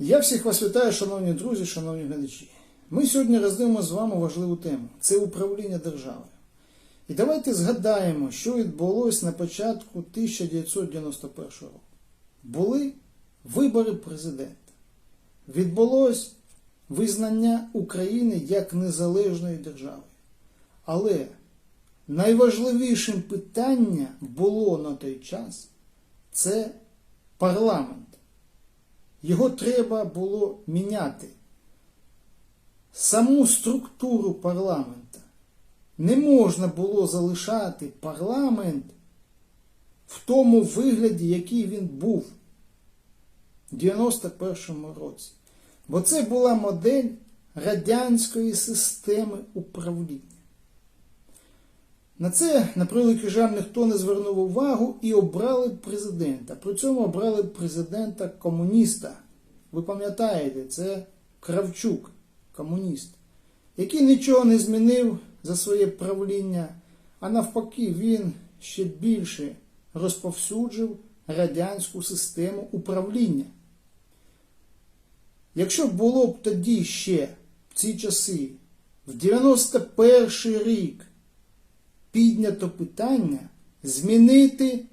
Я всіх вас вітаю, шановні друзі, шановні глядачі. Ми сьогодні роздивимо з вами важливу тему це управління державою. І давайте згадаємо, що відбулося на початку 1991 року. Були вибори президента. Відбулось визнання України як незалежної держави. Але найважливішим питанням було на той час це парламент. Його треба було міняти. Саму структуру парламента. Не можна було залишати парламент в тому вигляді, який він був в 91-му році. Бо це була модель радянської системи управління. На це, на превеликий жаль, ніхто не звернув увагу і обрали президента. При цьому обрали президента комуніста. Ви пам'ятаєте, це Кравчук, комуніст, який нічого не змінив за своє правління, а навпаки, він ще більше розповсюджив радянську систему управління. Якщо було б тоді ще в ці часи, в 91 рік, піднято питання змінити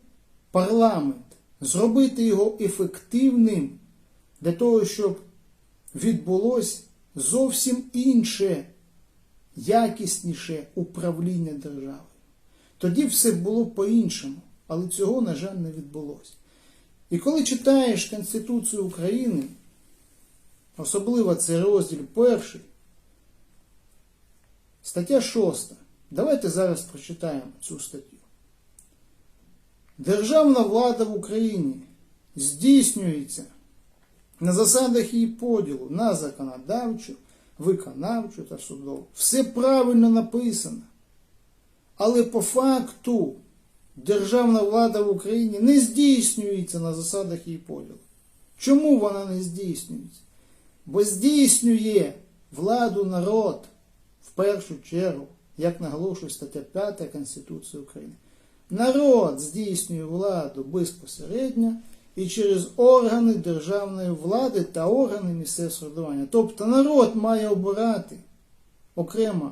парламент, зробити його ефективним для того, щоб відбулось зовсім інше, якісніше управління державою. Тоді все було по-іншому, але цього, на жаль, не відбулося. І коли читаєш Конституцію України, особливо це розділ перший, стаття 6. Давайте зараз прочитаємо цю статтю. Державна влада в Україні здійснюється на засадах її поділу на законодавчу, виконавчу та судову. Все правильно написано. Але по факту державна влада в Україні не здійснюється на засадах її поділу. Чому вона не здійснюється? Бо здійснює владу народ в першу чергу як наголошує стаття 5 Конституції України. Народ здійснює владу безпосередньо і через органи державної влади та органи місцевого самоврядування. Тобто народ має обирати окремо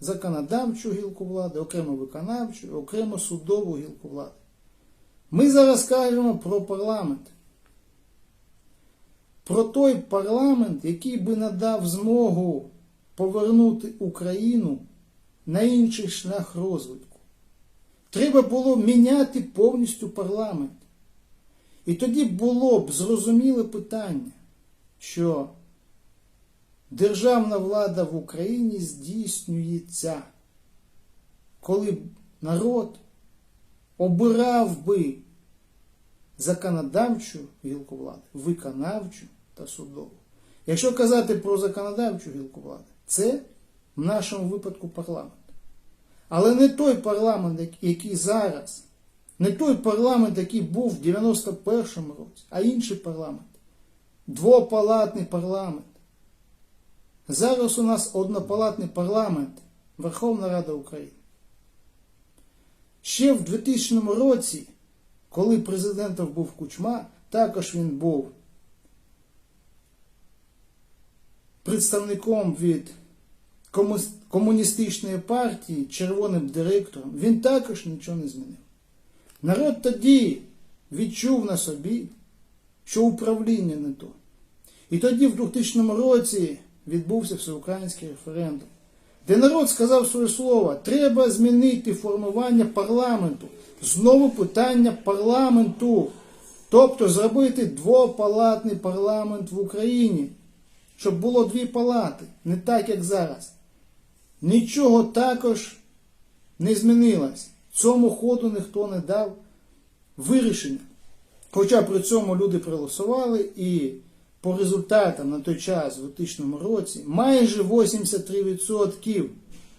законодавчу гілку влади, окремо виконавчу, окремо судову гілку влади. Ми зараз кажемо про парламент. Про той парламент, який би надав змогу повернути Україну на інший шлях розвитку. Треба було міняти повністю парламент. І тоді було б зрозуміле питання, що державна влада в Україні здійснюється, коли народ обирав би законодавчу гілку влади, виконавчу та судову. Якщо казати про законодавчу гілку влади, це в нашому випадку парламент. Але не той парламент, який зараз, не той парламент, який був в 91-му році, а інший парламент. Двопалатний парламент. Зараз у нас однопалатний парламент Верховна Рада України. Ще в 2000 році, коли президентом був Кучма, також він був представником від комуністичної партії червоним директором, він також нічого не змінив. Народ тоді відчув на собі, що управління не то. І тоді, в 2000 році, відбувся всеукраїнський референдум, де народ сказав своє слово, треба змінити формування парламенту. Знову питання парламенту. Тобто зробити двопалатний парламент в Україні, щоб було дві палати, не так, як зараз. Нічого також не змінилось. Цьому ходу ніхто не дав вирішення. Хоча при цьому люди проголосували і по результатам на той час, у 2000 році, майже 83%,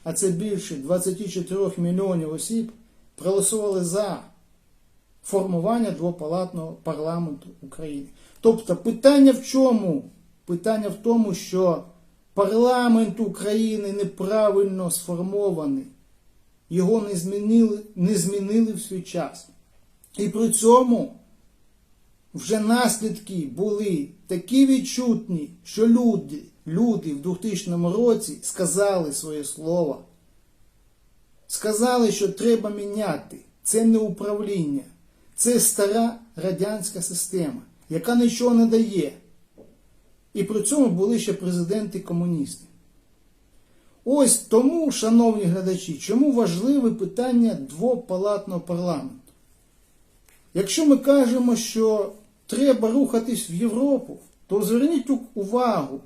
а це більше 24 мільйонів осіб, проголосували за формування двопалатного парламенту України. Тобто питання в чому? Питання в тому, що Парламент України неправильно сформований. Його не змінили, не змінили в свій час. І при цьому вже наслідки були такі відчутні, що люди, люди в 2000 році сказали своє слово. Сказали, що треба міняти. Це не управління. Це стара радянська система, яка нічого не дає. І при цьому були ще президенти комуністи. Ось тому, шановні глядачі, чому важливе питання двопалатного парламенту. Якщо ми кажемо, що треба рухатись в Європу, то зверніть увагу,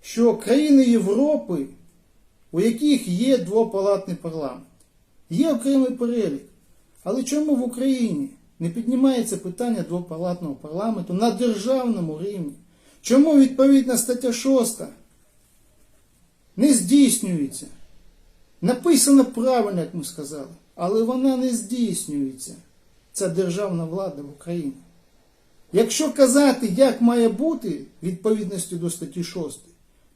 що країни Європи, у яких є двопалатний парламент, є окремий перелік. Але чому в Україні не піднімається питання двопалатного парламенту на державному рівні? Чому відповідна стаття 6 не здійснюється? Написано правильно, як ми сказали, але вона не здійснюється. Ця державна влада в Україні. Якщо казати, як має бути відповідності до статті 6,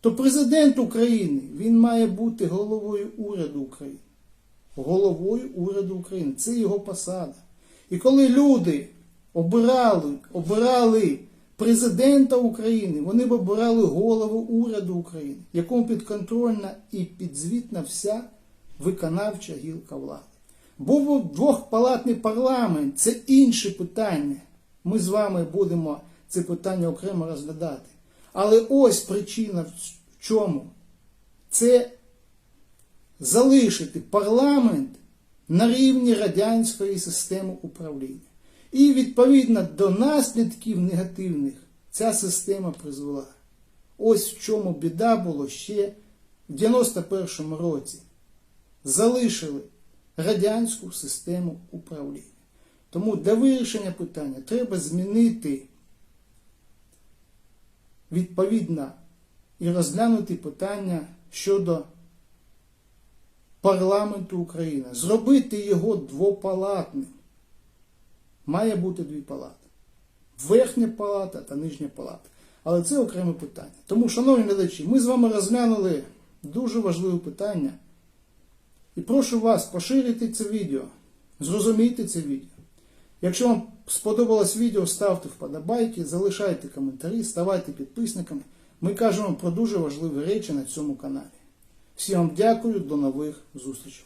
то президент України він має бути головою уряду України. Головою уряду України. Це його посада. І коли люди обирали, обирали президента України, вони б обирали голову уряду України, якому підконтрольна і підзвітна вся виконавча гілка влади. Був двохпалатний парламент, це інше питання. Ми з вами будемо це питання окремо розглядати. Але ось причина в чому? Це залишити парламент на рівні радянської системи управління. І відповідно до наслідків негативних ця система призвела. Ось в чому біда було ще в 91-му році. Залишили радянську систему управління. Тому для вирішення питання треба змінити відповідно і розглянути питання щодо парламенту України, зробити його двопалатним. Має бути дві палати. Верхня палата та нижня палата. Але це окреме питання. Тому, шановні глядачі, ми з вами розглянули дуже важливе питання. І прошу вас поширити це відео, зрозумійте це відео. Якщо вам сподобалось відео, ставте вподобайки, залишайте коментарі, ставайте підписниками. Ми кажемо про дуже важливі речі на цьому каналі. Всім вам дякую, до нових зустрічей.